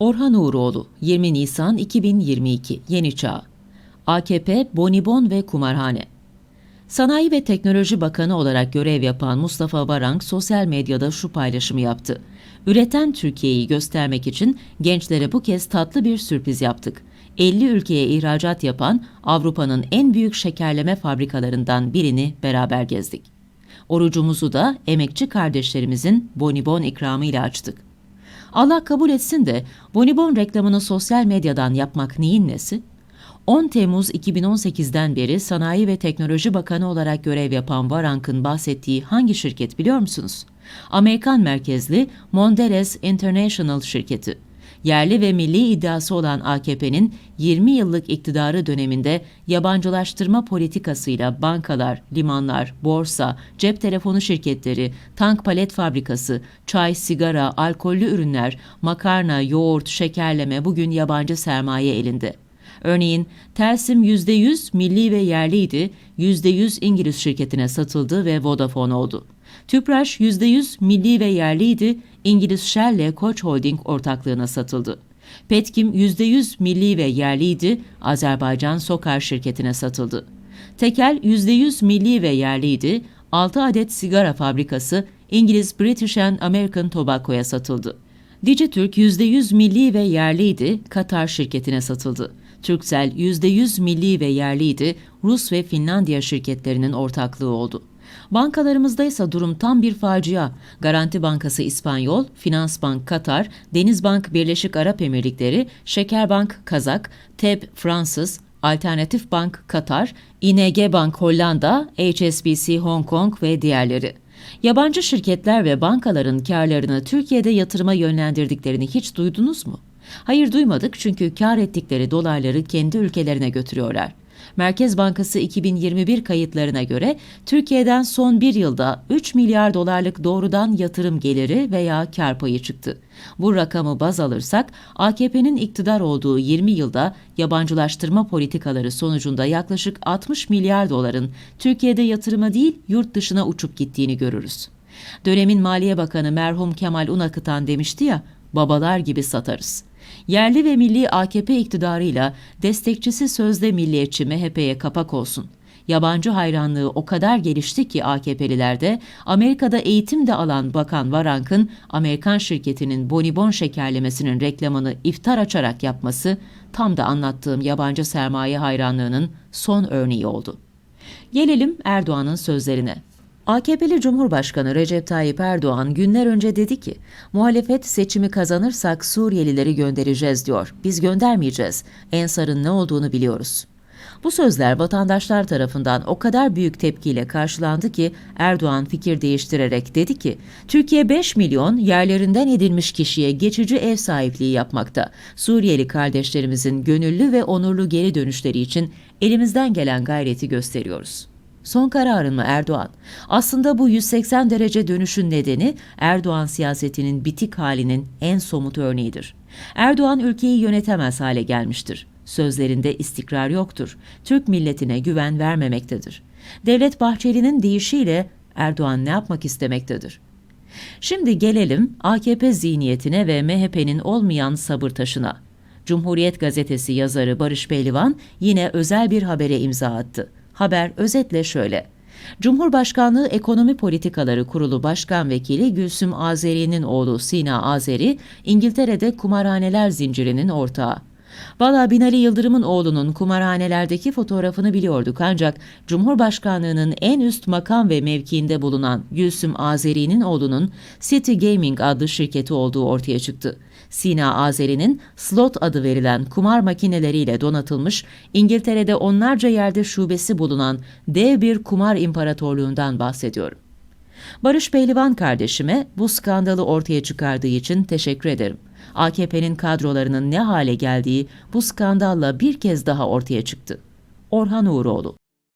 Orhan Uğuroğlu 20 Nisan 2022 Yeni Çağ AKP, Bonibon ve Kumarhane Sanayi ve Teknoloji Bakanı olarak görev yapan Mustafa Varank sosyal medyada şu paylaşımı yaptı. Üreten Türkiye'yi göstermek için gençlere bu kez tatlı bir sürpriz yaptık. 50 ülkeye ihracat yapan Avrupa'nın en büyük şekerleme fabrikalarından birini beraber gezdik. Orucumuzu da emekçi kardeşlerimizin bonibon ikramıyla açtık. Allah kabul etsin de bonibon reklamını sosyal medyadan yapmak neyin nesi? 10 Temmuz 2018'den beri Sanayi ve Teknoloji Bakanı olarak görev yapan Varank'ın bahsettiği hangi şirket biliyor musunuz? Amerikan merkezli Mondelez International şirketi. Yerli ve milli iddiası olan AKP'nin 20 yıllık iktidarı döneminde yabancılaştırma politikasıyla bankalar, limanlar, borsa, cep telefonu şirketleri, tank palet fabrikası, çay, sigara, alkollü ürünler, makarna, yoğurt, şekerleme bugün yabancı sermaye elinde. Örneğin Telsim %100 milli ve yerliydi, %100 İngiliz şirketine satıldı ve Vodafone oldu. Tüpraş %100 milli ve yerliydi, İngiliz Shell ile Koç Holding ortaklığına satıldı. Petkim %100 milli ve yerliydi, Azerbaycan Sokar şirketine satıldı. Tekel %100 milli ve yerliydi, 6 adet sigara fabrikası İngiliz British and American Tobacco'ya satıldı. Dijitürk %100 milli ve yerliydi, Katar şirketine satıldı. Turkcell %100 milli ve yerliydi, Rus ve Finlandiya şirketlerinin ortaklığı oldu. Bankalarımızda ise durum tam bir facia. Garanti Bankası İspanyol, Finansbank Katar, Denizbank Birleşik Arap Emirlikleri, Şekerbank Kazak, TEB Fransız, Alternatif Bank Katar, ING Bank Hollanda, HSBC Hong Kong ve diğerleri. Yabancı şirketler ve bankaların karlarını Türkiye'de yatırıma yönlendirdiklerini hiç duydunuz mu? Hayır duymadık çünkü kar ettikleri dolarları kendi ülkelerine götürüyorlar. Merkez Bankası 2021 kayıtlarına göre Türkiye'den son bir yılda 3 milyar dolarlık doğrudan yatırım geliri veya kar payı çıktı. Bu rakamı baz alırsak AKP'nin iktidar olduğu 20 yılda yabancılaştırma politikaları sonucunda yaklaşık 60 milyar doların Türkiye'de yatırıma değil yurt dışına uçup gittiğini görürüz. Dönemin Maliye Bakanı merhum Kemal Unakıtan demişti ya, babalar gibi satarız. Yerli ve milli AKP iktidarıyla destekçisi sözde milliyetçi MHP'ye kapak olsun. Yabancı hayranlığı o kadar gelişti ki AKP'lilerde Amerika'da eğitim de alan Bakan Varank'ın Amerikan şirketinin bonibon şekerlemesinin reklamını iftar açarak yapması tam da anlattığım yabancı sermaye hayranlığının son örneği oldu. Gelelim Erdoğan'ın sözlerine. AKP'li Cumhurbaşkanı Recep Tayyip Erdoğan günler önce dedi ki, muhalefet seçimi kazanırsak Suriyelileri göndereceğiz diyor. Biz göndermeyeceğiz. Ensar'ın ne olduğunu biliyoruz. Bu sözler vatandaşlar tarafından o kadar büyük tepkiyle karşılandı ki Erdoğan fikir değiştirerek dedi ki, Türkiye 5 milyon yerlerinden edilmiş kişiye geçici ev sahipliği yapmakta. Suriyeli kardeşlerimizin gönüllü ve onurlu geri dönüşleri için elimizden gelen gayreti gösteriyoruz. Son kararın mı Erdoğan? Aslında bu 180 derece dönüşün nedeni Erdoğan siyasetinin bitik halinin en somut örneğidir. Erdoğan ülkeyi yönetemez hale gelmiştir. Sözlerinde istikrar yoktur. Türk milletine güven vermemektedir. Devlet Bahçeli'nin deyişiyle Erdoğan ne yapmak istemektedir? Şimdi gelelim AKP zihniyetine ve MHP'nin olmayan sabır taşına. Cumhuriyet gazetesi yazarı Barış Pehlivan yine özel bir habere imza attı. Haber özetle şöyle. Cumhurbaşkanlığı Ekonomi Politikaları Kurulu Başkan Vekili Gülsüm Azeri'nin oğlu Sina Azeri, İngiltere'de kumarhaneler zincirinin ortağı. Valla Binali Yıldırım'ın oğlunun kumarhanelerdeki fotoğrafını biliyorduk ancak Cumhurbaşkanlığının en üst makam ve mevkiinde bulunan Gülsüm Azeri'nin oğlunun City Gaming adlı şirketi olduğu ortaya çıktı. Sina Azeri'nin slot adı verilen kumar makineleriyle donatılmış İngiltere'de onlarca yerde şubesi bulunan dev bir kumar imparatorluğundan bahsediyorum. Barış Pehlivan kardeşime bu skandalı ortaya çıkardığı için teşekkür ederim. AKP'nin kadrolarının ne hale geldiği bu skandalla bir kez daha ortaya çıktı. Orhan Uğuroğlu